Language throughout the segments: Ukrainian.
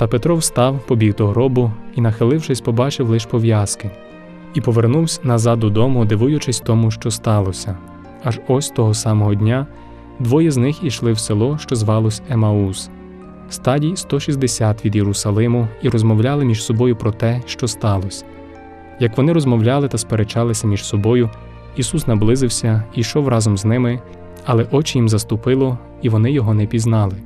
Та Петро встав, побіг до гробу і, нахилившись, побачив лиш пов'язки, і повернувся назад додому, дивуючись тому, що сталося. Аж ось того самого дня двоє з них ішли в село, що звалось Емаус, стадій 160 від Єрусалиму, і розмовляли між собою про те, що сталося. Як вони розмовляли та сперечалися між собою, Ісус наблизився і йшов разом з ними, але очі їм заступило, і вони його не пізнали.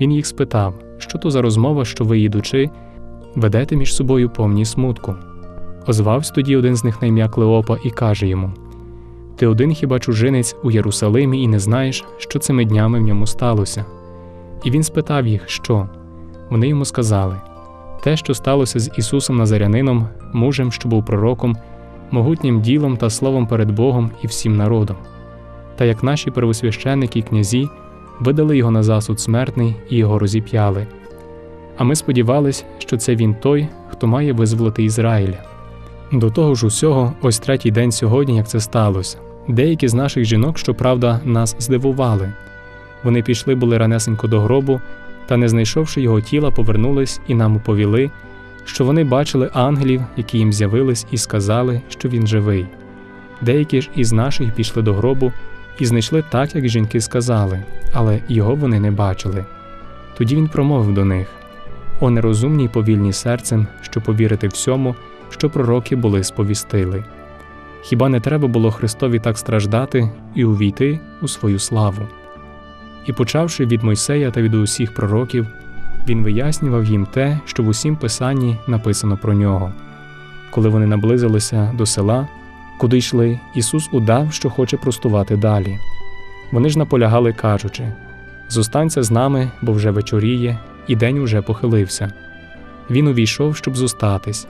Він їх спитав, що то за розмова, що ви, їдучи, ведете між собою повні смутку. Озвався тоді один з них на ім'я Клеопа і каже йому: Ти один хіба чужинець у Єрусалимі і не знаєш, що цими днями в ньому сталося? І він спитав їх, що? Вони йому сказали: Те, що сталося з Ісусом Назарянином, мужем, що був пророком, могутнім ділом та словом перед Богом і всім народом. Та як наші первосвященники і князі видали його на засуд смертний і його розіп'яли. А ми сподівались, що це він той, хто має визволити Ізраїля. До того ж усього, ось третій день сьогодні, як це сталося. Деякі з наших жінок, щоправда, нас здивували. Вони пішли були ранесенько до гробу, та, не знайшовши його тіла, повернулись і нам оповіли, що вони бачили ангелів, які їм з'явились, і сказали, що він живий. Деякі ж із наших пішли до гробу і знайшли так, як жінки сказали, але його вони не бачили. Тоді він промовив до них: О нерозумні й повільні серцем, що повірити всьому, що пророки були сповістили. Хіба не треба було Христові так страждати і увійти у свою славу? І почавши від Мойсея та від усіх пророків, він вияснював їм те, що в усім писанні написано про нього. Коли вони наблизилися до села, куди йшли, Ісус удав, що хоче простувати далі. Вони ж наполягали, кажучи: Зостанься з нами, бо вже вечоріє, і день уже похилився. Він увійшов, щоб зостатись.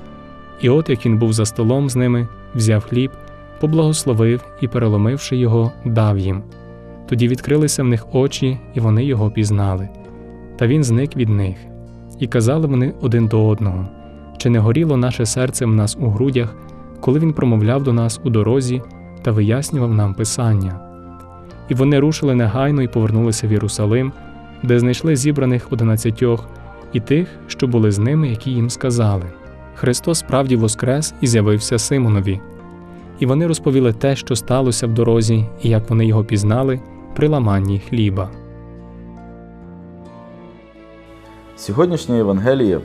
І от як він був за столом з ними, взяв хліб, поблагословив і, переломивши його, дав їм. Тоді відкрилися в них очі, і вони його пізнали. Та він зник від них. І казали вони один до одного: чи не горіло наше серце в нас у грудях, коли він промовляв до нас у дорозі та вияснював нам Писання. І вони рушили негайно і повернулися в Єрусалим, де знайшли зібраних одинадцятьох і тих, що були з ними, які їм сказали. Христос справді воскрес і з'явився Симонові. І вони розповіли те, що сталося в дорозі, і як вони його пізнали при ламанні хліба. Сьогоднішня Євангелія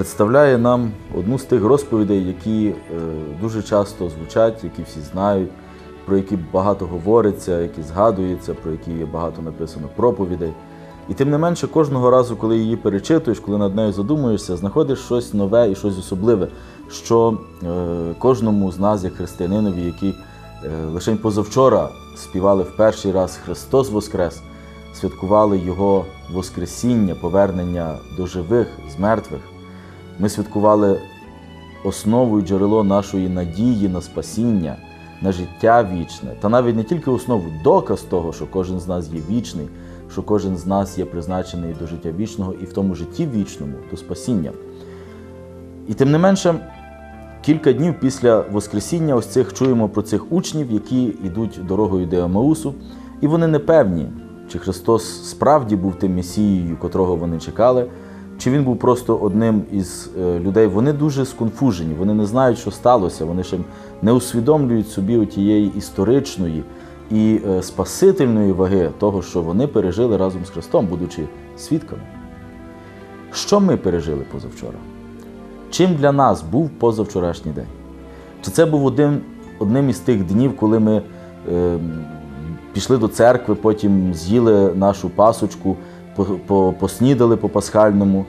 представляє нам одну з тих розповідей, які е, дуже часто звучать, які всі знають, про які багато говориться, які згадуються, про які є багато написано проповідей. І тим не менше, кожного разу, коли її перечитуєш, коли над нею задумуєшся, знаходиш щось нове і щось особливе, що е, кожному з нас, як християнинові, які е, лише позавчора співали в перший раз Христос Воскрес, святкували Його Воскресіння, повернення до живих з мертвих. Ми святкували основу і джерело нашої надії на спасіння, на життя вічне, та навіть не тільки основу, доказ того, що кожен з нас є вічний, що кожен з нас є призначений до життя вічного і в тому житті вічному, до спасіння. І тим не менше, кілька днів після Воскресіння ось цих чуємо про цих учнів, які йдуть дорогою до Емаусу, і вони не певні, чи Христос справді був тим Месією, котрого вони чекали, чи він був просто одним із е, людей. Вони дуже сконфужені, вони не знають, що сталося, вони ще не усвідомлюють собі тієї історичної і е, спасительної ваги того, що вони пережили разом з Христом, будучи свідками. Що ми пережили позавчора? Чим для нас був позавчорашній день? Чи це був один, одним із тих днів, коли ми е, пішли до церкви, потім з'їли нашу пасочку, поснідали по пасхальному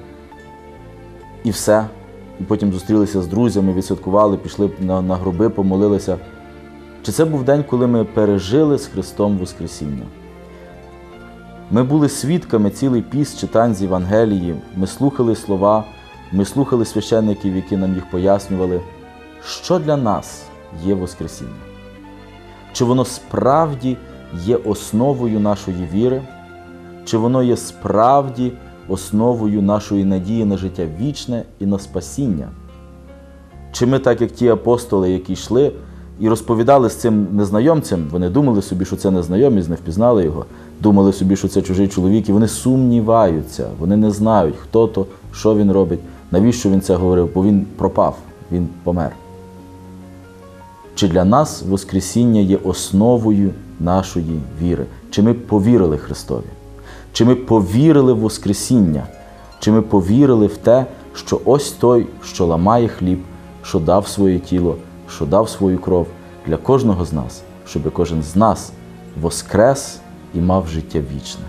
і все. І потім зустрілися з друзями, відсвяткували, пішли на, на гроби, помолилися. Чи це був день, коли ми пережили з Христом Воскресіння? Ми були свідками цілий піст читань з Євангелії, ми слухали слова, ми слухали священників, які нам їх пояснювали, що для нас є Воскресіння? Чи воно справді є основою нашої віри? Чи воно є справді основою нашої надії на життя вічне і на спасіння? Чи ми, так як ті апостоли, які йшли і розповідали з цим незнайомцем, вони думали собі, що це незнайомець, не впізнали його, думали собі, що це чужий чоловік, і вони сумніваються, вони не знають, хто то, що він робить, навіщо він це говорив, бо він пропав, він помер. Чи для нас Воскресіння є основою нашої віри? Чи ми повірили Христові? Чи ми повірили в Воскресіння? Чи ми повірили в те, що ось той, що ламає хліб, що дав своє тіло, що дав свою кров для кожного з нас, щоб кожен з нас воскрес і мав життя вічне?